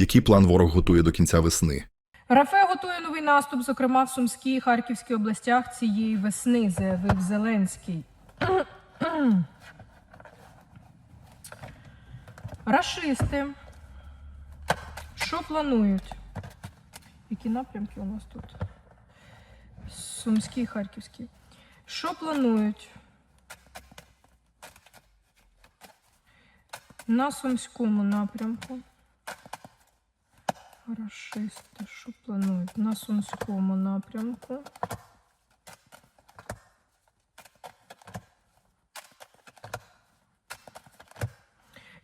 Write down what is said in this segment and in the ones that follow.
Який план ворог готує до кінця весни? Рафе готує новий наступ, зокрема в Сумській і Харківській областях цієї весни, заявив Зеленський. Рашисти. Що планують? Які напрямки у нас тут? Сумський і Харківський. Що планують? На Сумському напрямку. Рашисти, що планують на Сумському напрямку?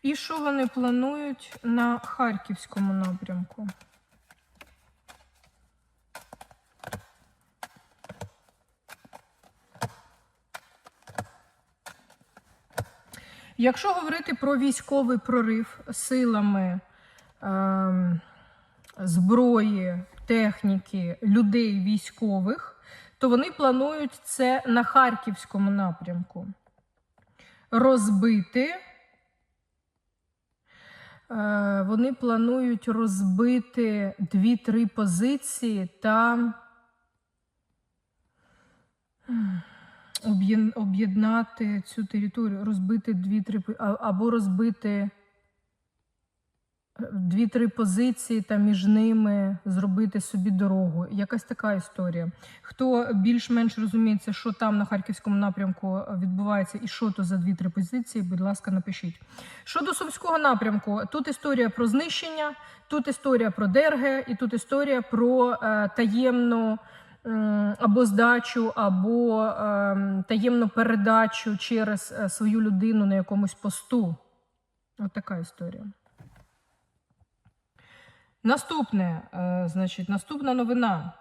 І що вони планують на Харківському напрямку? Якщо говорити про військовий прорив силами ем, зброї, техніки, людей військових, то вони планують це на Харківському напрямку. Розбити. Е, Вони планують розбити дві-три позиції та об'єднати цю територію, розбити дві-три по- а- або розбити дві-три позиції та між ними зробити собі дорогу. Якась така історія. Хто більш-менш розуміється, що там на харківському напрямку відбувається і що то за дві-три позиції, будь ласка, напишіть. Щодо сумського напрямку, тут історія про знищення, тут історія про ДРГ, і тут історія про е, таємну. Або здачу, або ем, таємну передачу через е, свою людину на якомусь посту. От така історія. Наступне, е, значить, наступна новина.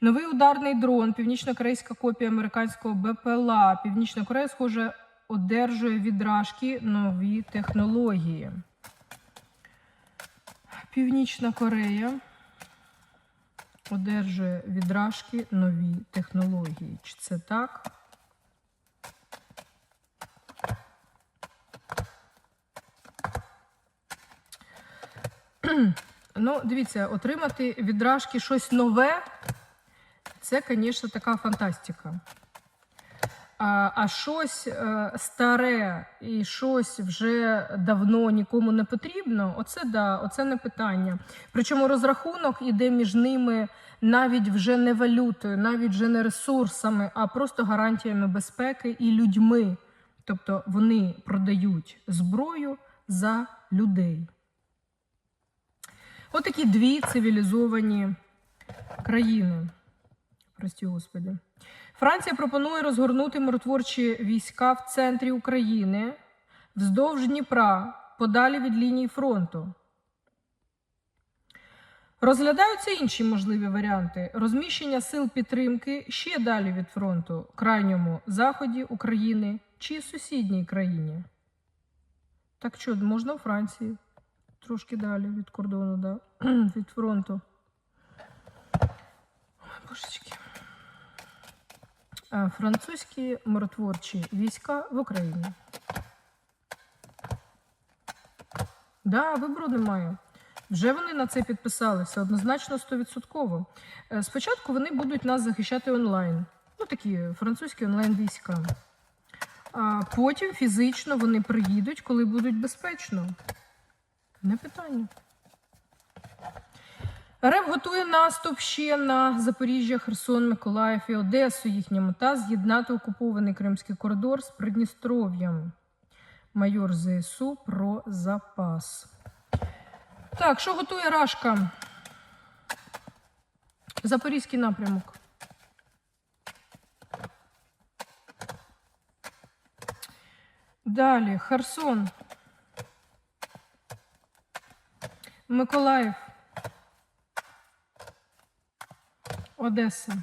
Новий ударний дрон, північно-корейська копія американського БПЛА. Північна Корея, схоже, одержує відражки нові технології. Північна Корея одержує відражки нові технології. Чи це так? Ну, дивіться, отримати відражки щось нове, це, звісно, така фантастика. А, а щось е, старе і щось вже давно нікому не потрібно, оце да, оце не питання. Причому розрахунок іде між ними навіть вже не валютою, навіть вже не ресурсами, а просто гарантіями безпеки і людьми. Тобто вони продають зброю за людей. Отакі дві цивілізовані країни. Прості Господи. Франція пропонує розгорнути миротворчі війська в центрі України вздовж Дніпра, подалі від лінії фронту. Розглядаються інші можливі варіанти розміщення сил підтримки ще далі від фронту, крайньому заході України чи сусідній країні. Так що, можна у Франції, трошки далі від кордону, да? від фронту. Божечки. Е, Французькі миротворчі війська в Україні. Да, вибору немає. Вже вони на це підписалися однозначно 100%. Е, Спочатку вони будуть нас захищати онлайн. Ну, такі французькі онлайн війська. А потім фізично вони приїдуть, коли будуть безпечно. Не питання. РФ готує наступ ще на Запоріжжя, Херсон, Миколаїв і Одесу. Їхня мета з'єднати окупований Кримський коридор з Придністров'ям. Майор ЗСУ про запас. Так, що готує Рашка? Запорізький напрямок. Далі Херсон. Миколаїв. Одеса.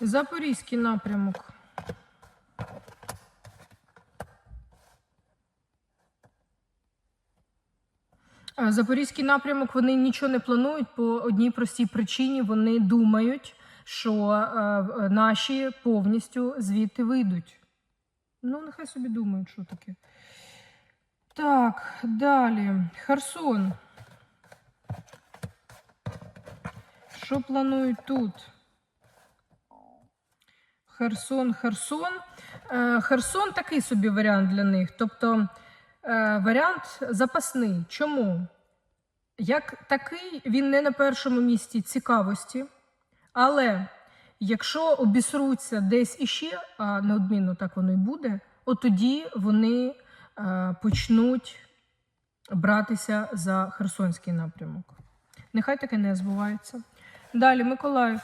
Запорізький напрямок. Запорізький напрямок вони нічого не планують по одній простій причині. Вони думають, що наші повністю звідти вийдуть. Ну, нехай собі думають, що таке. Так, далі. Херсон. Що планують тут? Херсон, Херсон. Е, Херсон такий собі варіант для них. Тобто е, варіант запасний. Чому? Як такий, він не на першому місці цікавості, але якщо обісруться десь іще, а неодмінно так воно і буде, от тоді вони е, почнуть братися за Херсонський напрямок. Нехай таке не збувається. Далі, Миколаїв.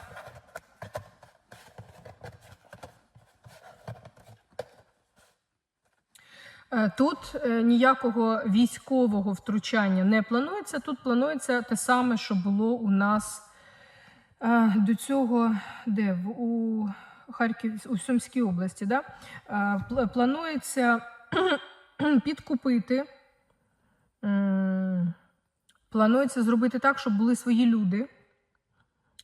Е, Тут е, ніякого військового втручання не планується. Тут планується те саме, що було у нас до цього, де у Харків, у Сумській області. Да? Планується підкупити. Планується зробити так, щоб були свої люди.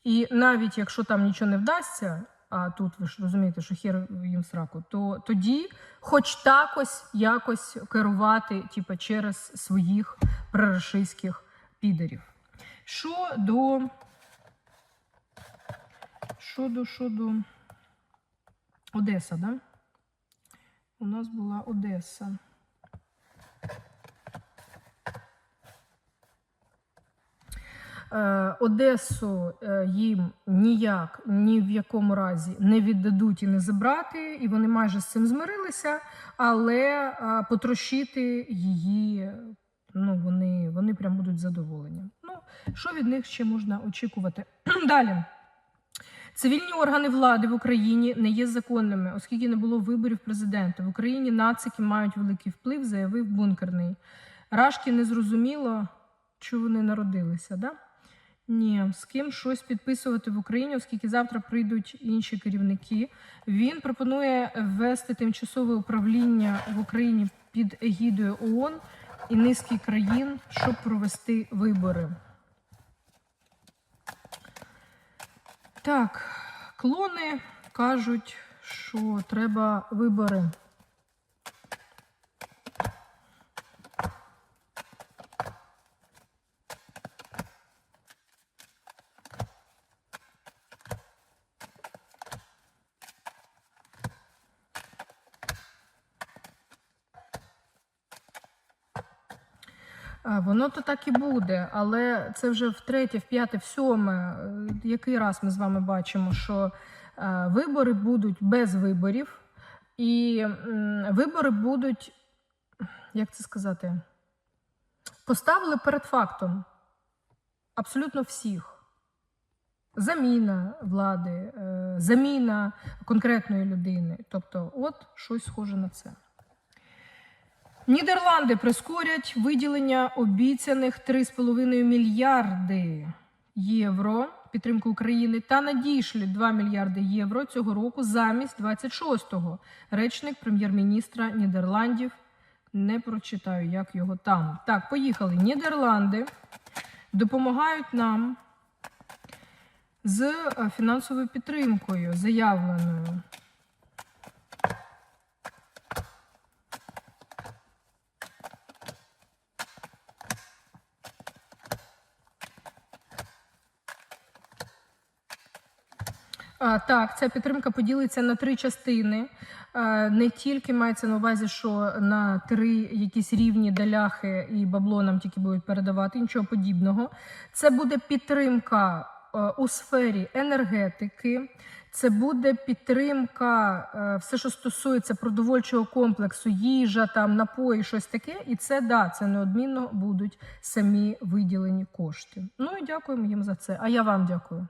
І навіть якщо там нічого не вдасться, а тут ви ж розумієте, що хер їм сраку, то тоді хоч такось якось керувати, типу, через своїх прорашистських підерів. Що до. Що до, що до Одеса, да? У нас була Одеса. Е, Одесу е, їм ніяк ні в якому разі не віддадуть і не забрати, і вони майже з цим змирилися, але е, потрощити її ну, вони, вони прям будуть задоволені. Ну, що від них ще можна очікувати? Далі. Цивільні органи влади в Україні не є законними, оскільки не було виборів президента. В Україні нацики мають великий вплив, заявив бункерний. Рашки не зрозуміло, чи вони народилися, да? Ні, з ким щось підписувати в Україні, оскільки завтра прийдуть інші керівники. Він пропонує ввести тимчасове управління в Україні під егідою ООН і низки країн, щоб провести вибори. Так, клони кажуть, що треба вибори. Воно то так і буде, але це вже втретє, вп'яте, в сьоме. е, Який раз ми з вами бачимо, що е, вибори будуть без виборів, і вибори будуть, як це сказати, поставили перед фактом абсолютно всіх. Заміна влади, е, заміна конкретної людини. Тобто, от щось схоже на це. Нідерланди прискорять виділення обіцяних 3,5 мільярди євро підтримку України та надійшли 2 мільярди євро цього року замість 26-го. Речник прем'єр-міністра Нідерландів. Не прочитаю, як його там. Так, поїхали. Нідерланди допомагають нам з е, фінансовою підтримкою, заявленою. Так, ця підтримка поділиться на три частини. Не тільки мається на увазі, що на три якісь рівні даляхи і бабло нам тільки будуть передавати, нічого подібного. Це буде підтримка е, у сфері енергетики. Це буде підтримка, е, все, що стосується продовольчого комплексу, їжа, там напої, щось таке. І це да, це неодмінно будуть самі виділені кошти. Ну і дякуємо їм за це. А я вам дякую.